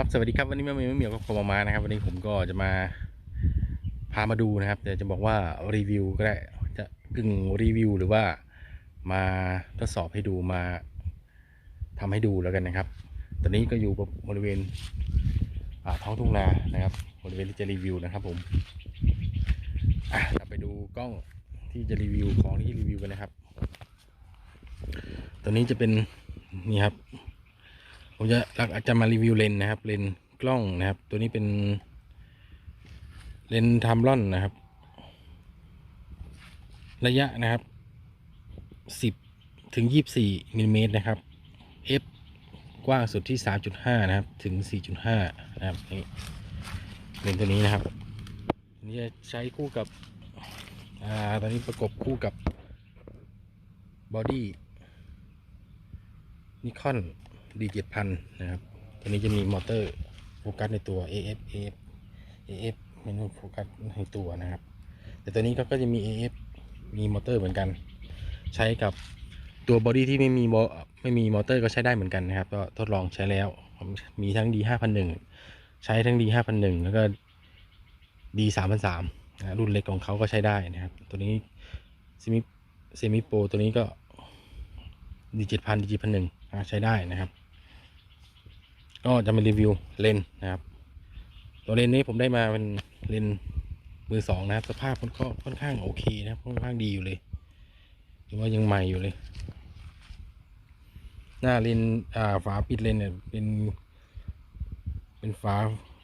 ครับสวัสดีครับวันนี้แม่เมียวแม่เหมียวกับผมมานะครับ วันนี้ผมก็จะมาพามาดูนะครับแต่จะบอกว่ารีวิวก็ได้จะกึ่งรีวิวหรือว่ามาทดสอบให้ดูมาทำให้ดูแล้วกันนะครับ ตอนนี้ก็อยู่บริเวณท้องทุ่งนานะครับ บริเวณที่จะรีวิวนะครับผมอะเราไปดูกล้องที่จะรีวิวของที่รีวิวกันนะครับ ตัวนี้จะเป็นนี่ครับ ผมจะหลักอาจจะมารีวิวเลนส์นะครับ เลนส์กล้องนะครับ ตัวนี้เป็นเลนส์ไทม์ลอนนะครับ ระยะนะครับสิบถึงยี่บสี่มิลลิเมตรนะครับ f กว้างสุดที่สามจุดห้านะครับ ถึงสี่จุดห้านะครับนี่เลนส์ตัวนี้นะครับนนี้จะใช้คู่กับอ่าตอนนี้ประกบคู่กับบอดี้นิคอน D เจ็ดพันนะครับ ตัวนี้จะมีมอเตอร์โฟกัสในตัว AF AF AF เมนูโฟกัสในตัวนะครับ แต่ตัวนี้ก็จะมี AF มีมอเตอร์เหมือนกัน ใช้กับตัวบอดี้ที่ไม่มีบไม่มีมอเตอร์ก็ใช้ได้เหมือนกันนะครับ ก็ทดลองใช้แล้ว มีทั้ง D ห้าพันหนึ่งใช้ทั้ง D ห้าพันหนึ่งแล้วก็ D สามพันสามรุ่นเล็กของเขาก็ใช้ได้นะครับ ตัวนี้เซมิเซมิโปรตัวนี้ก็ D เจ็ดพัน D เจ็ดพันหนึ่งใช้ได้นะครับ ก็จะมารีวิวเลนนะครับ ตัวเลนนี้ผมได้มาเป็นเลนมือสองนะครับ สภาพมันก็ค่อนข้างโอเคนะครับค่อนข้างดีอยู่เลยหรือว่ายังใหม่อยู่เลย หน้าเลนอ่าฝาปิดเลนเนี่ยเป็น เป็นฝา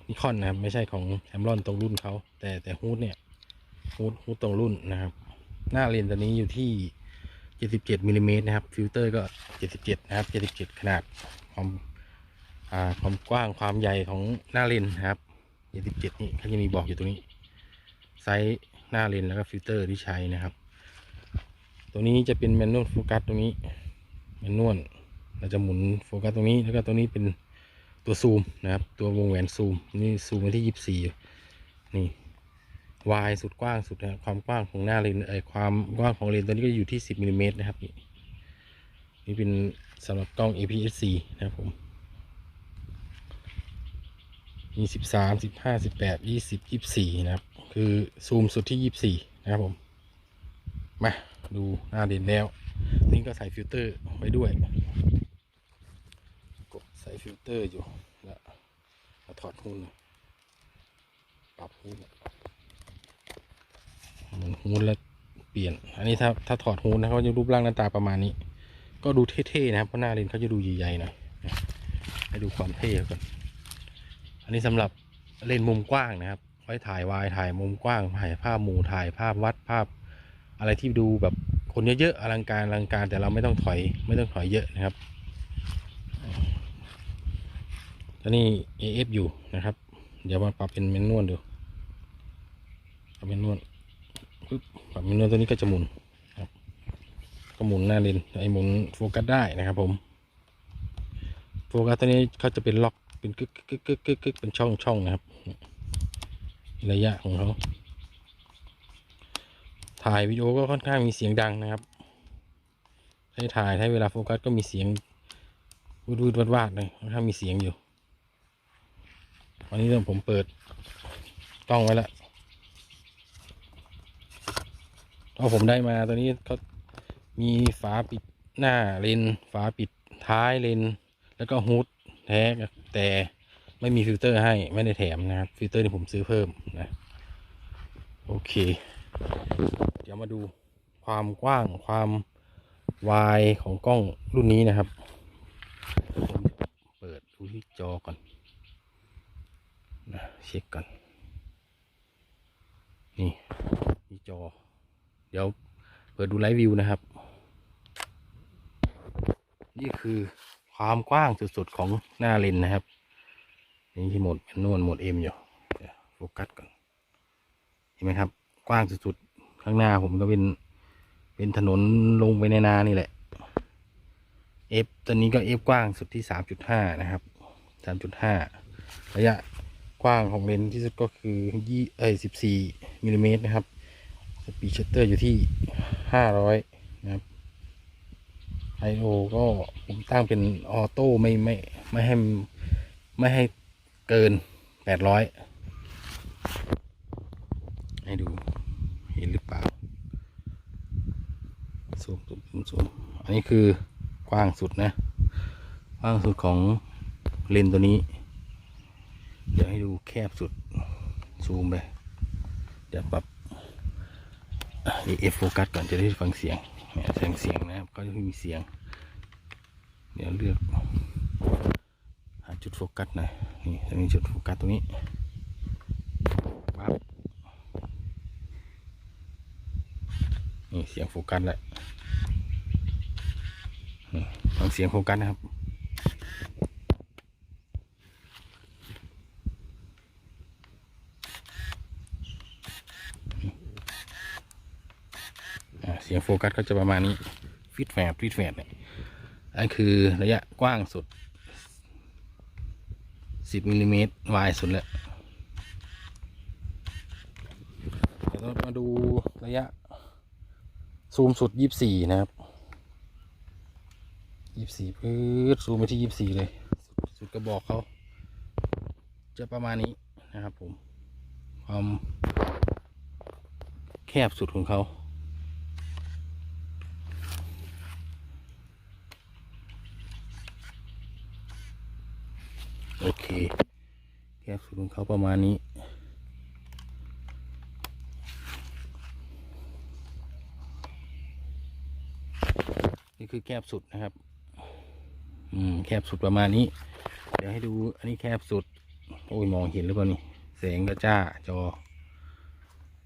นิคอนนะครับ ไม่ใช่ของแคมรอนตรงรุ่นเขาแต่แต่ฮูดเนี่ยฮูดฮูดตรงรุ่นนะครับ หน้าเลนตัวนี้อยู่ที่77มิลลิเมตรนะครับ ฟิลเตอร์ก็ 77 นะครับ 77 ขนาดความ ความกว้างความใหญ่ของหน้าเลนนะครับ77นี่เขาจะมีบอกอยู่ตรงนี้ ไซส์หน้าเลนแล้วก็ฟิลเตอร์ที่ใช้นะครับ ตัวนี้จะเป็นแมนนวลโฟกัสตรงนี้แมนนวลเราจะหมุนโฟกัสตรงนี้แล้วก็ตัวนี้เป็นตัวซูมนะครับ ตัววงแหวนซูมนี่ซูมไปที่ 24 นี่วายสุดกว้างสุดนะคความกว้างของหน้าเลนส์เอ่อความกว้างของเลนตัวนี้ก็อยู่ที่ 10มิลลิเมตรนะครับนี่นี่เป็นสำหรับกล้อง APS-C นะครับผม มีสิบสามสิบห้าสิบแปดยี่สิบยี่สี่นะครับ คือซูมสุดที่ยี่สี่นะครับผม มาดูหน้าเลนแล้ว นี่ก็ใส่ฟิลเตอร์ไว้ด้วย กดใส่ฟิลเตอร์อยู่แล้วถอดหุ้นปรับหุ้นหน่อยหมุนฮูดแล้วเปลี่ยน อันนี้ถ้าถ้าถอดฮูดนะเขาจะรูปร่างหน้าตาประมาณนี้ ก็ดูเท่ๆนะครับเพราะหน้าเลนเขาจะดูใหญ่ๆหน่อยให้ดูความเท่ก่อน นนี้สำหรับเลนมุมกว้างนะครับไว้ถ่ายวายถ่ายมุมกว้างถ่ายภาพหมู่ถ่ายภาพวัดภาพ อะไรที่ดูแบบคนเยอะๆอลังการอลังการแต่เราไม่ต้องถอยไม่ต้องถอยเยอะนะครับตอนนี้ AF อยู่นะครับ เดี๋ยวมาปรับเป็นเมนนวลดูปรับเมนนวลปึ๊บปรับเมนูตัวนี้ก็จะหมุนครับก็หมุนหน้าเลนไอหมุนโฟกัสได้นะครับผมโฟกัสตัวนี้เขาจะเป็นล็อก เป็นกึกกึกกึกกึกกึกเป็นช่องช่องนะครับ ระยะของเขาถ่ายวิดีโอก็ค่อนข้างมีเสียงดังนะครับใช้ถ่ายใช้เวลาโฟกัสก็มีเสียงวูดวูดวาดวาดเลยค่อนข้างมีเสียงอยู่วันนี้เริ่มผมเปิดกล้องไว้ล้วเอาผมได้มาตัวนี้เขามีฝาปิดหน้าเลนฝาปิดท้ายเลนแล้วก็ฮูด ท้แต่ไม่มีฟิลเตอร์ให้ไม่ได้แถมนะครับ ฟิลเตอร์ที่ผมซื้อเพิ่มนะ โอเค เดี๋ยวมาดูความกว้างความวายของกล้องรุ่นนี้นะครับ เปิดดูที่จอก่อนนะเช็คก่อน นี่ที่จอ เดี๋ยวเปิดดูไลฟ์วิวนะครับ นี่คือ ความกว้างสุดๆของหน้าเลนนะครับ นี่ที่โหมดเป็นนวลโหมดเอ็มอยู่โฟกัสก่อนเห็นไหมครับ กว้างสุดๆข้างหน้าผมก็เป็นเป็นถนนลงไปในนานี่แหละเอฟตอนนี้ก็เอฟกว้างสุดที่สามจุดห้านะครับสามจุดห้าระยะกว้างของเลนที่สุดก็คือยี่เอ้ยสิบสี่มิลลิเมตรนะครับสปีดชัตเตอร์อยู่ที่ห้าร้อยนะครับ ไอโอก็ผมตั้งเป็นออโต้ไม่ไม่ไม่ให้ไม่ให้เกินแปดร้อยให้ดูเห็นหรือเปล่าซูมซูมซูมอันนี้คือกว้างสุดนะ กว้างสุดของเลนตัวนี้ เดี๋ยวให้ดูแคบสุดซูมไป เดี๋ยวปรับเอฟโฟกัสก่อนจะได้ฟังเสียง เนี่ยเสียงเสียงนะครับก็จะมีเสียง เดี๋ยวเลือก หาจุดโฟกัสหน่อยนี่จะมีจุดโฟกัสตรงนี้ปั๊บนี่เสียงโฟกัสแหละฟังเสียงโฟกัสนะครับ อ่า เสียงโฟกัสก็จะประมาณนี้ฟิตแฟดฟิตแฟดเนี่ยอันคือระยะกว้างสุด 10มิลลิเมตรวายสุดแล้วเดี๋ยวเรามาดูระยะ ซูมสุด 24 นะครับ 24ปื๊ดซูมไปที่ 24 เลยสสุดกระบอกเขา จะประมาณนี้นะครับผม ความแคบสุดของเขา โอเคแคบสุดของเขาประมาณนี้ นี่คือแคบสุดนะครับ อืมแคบสุดประมาณนี้ เดี๋ยวให้ดูอันนี้แคบสุด โอ้ยมองเห็นหรือเปล่านี่แสงกระจ้าจอ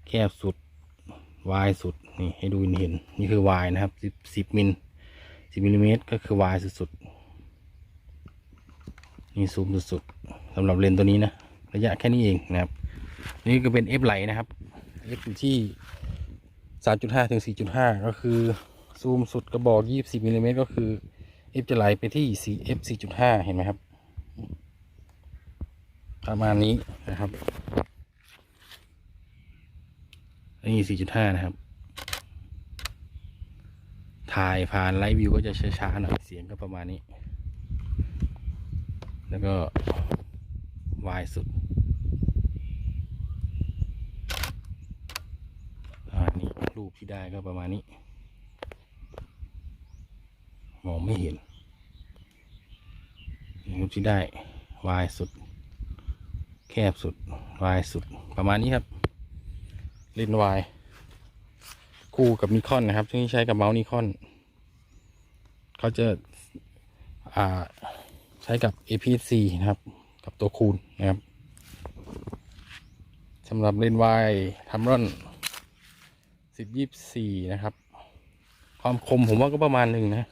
แคบสุดวายสุดนี่ให้ดูเห็นนี่คือวายนะครับสิบสิบมิลสิบมิลลิเมตรก็คือวายสุดๆ นี่ซูมสุดๆสำหรับเลนตัวนี้นะระยะแค่นี้เองนะครับ นี่ก็เป็น F ไหลนะครับ F อยู่ที่ 3.5 ถึง 4.5 ก็คือซูมสุดกระบอก 24มิลลิเมตรก็คือ F จะไหลไปที่ F 4.5 เห็นไหมครับ ประมาณนี้นะครับนนี้4.5 นะครับ ถ่ายผ่านไลฟ์วิวก็จะช้าๆหน่อยเสียงก็ประมาณนี้ แล้วก็วายสุดอันนี้รูปที่ได้ก็ประมาณนี้ มองไม่เห็นรูปที่ได้วายสุด แคบสุดวายสุดประมาณนี้ครับเลนวายคู่กับนิคอนนะครับที่ใช้กับเมาส์นิคอนเขาจะอ่า ใช้กับ APC นะครับ กับตัวคูณนะครับสำหรับเลนวายทัมรอนสิบยี่สี่นะครับ ความคมผมว่าก็ประมาณหนึ่งนะ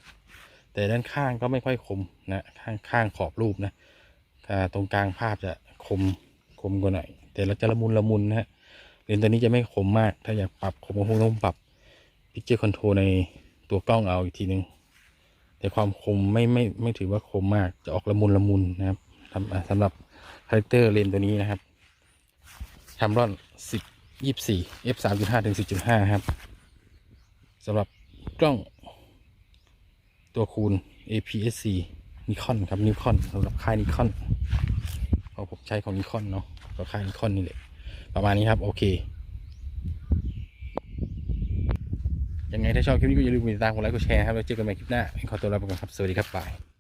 แต่ด้านข้างก็ไม่ค่อยคมนะข้างข้างขอบรูปนะอ่าตรงกลางภาพจะคมคมกว่าหน่อย แต่เราจะละมุนละมุนนะฮะเลนส์ตัวนี้จะไม่คมมาก ถ้าอยากปรับคมก็คงต้องปรับ Picture Control ในตัวกล้องเอาอีกทีนึง แต่ความคมไม่ไม่ไม่ถือว่าคมมากจะออกละมุนละมุนนะครับสำอ่าหรับคาแรคเตอร์เลนตัวนี้นะครับทำร่อนสิบยี่สี่ f สามจุดห้าถึงสี่จุดห้าครับสำหรับกล้องตัวคูณ APS-C นิคอนครับนิคอนสำหรับค่ายนิคอนเพราะผมใช้ของนิคอนเนาะก็ค่ายนิคอนนี่แหละประมาณนี้ครับ โอเค ยังไงถ้าชอบคลิปนี้ก็อย่าลืมกดติดตามกดไลค์กดแชร์ครับแล้วเจอกันใหม่คลิปหน้าขอตัวลาไปก่อนครับสวัสดีครับบาย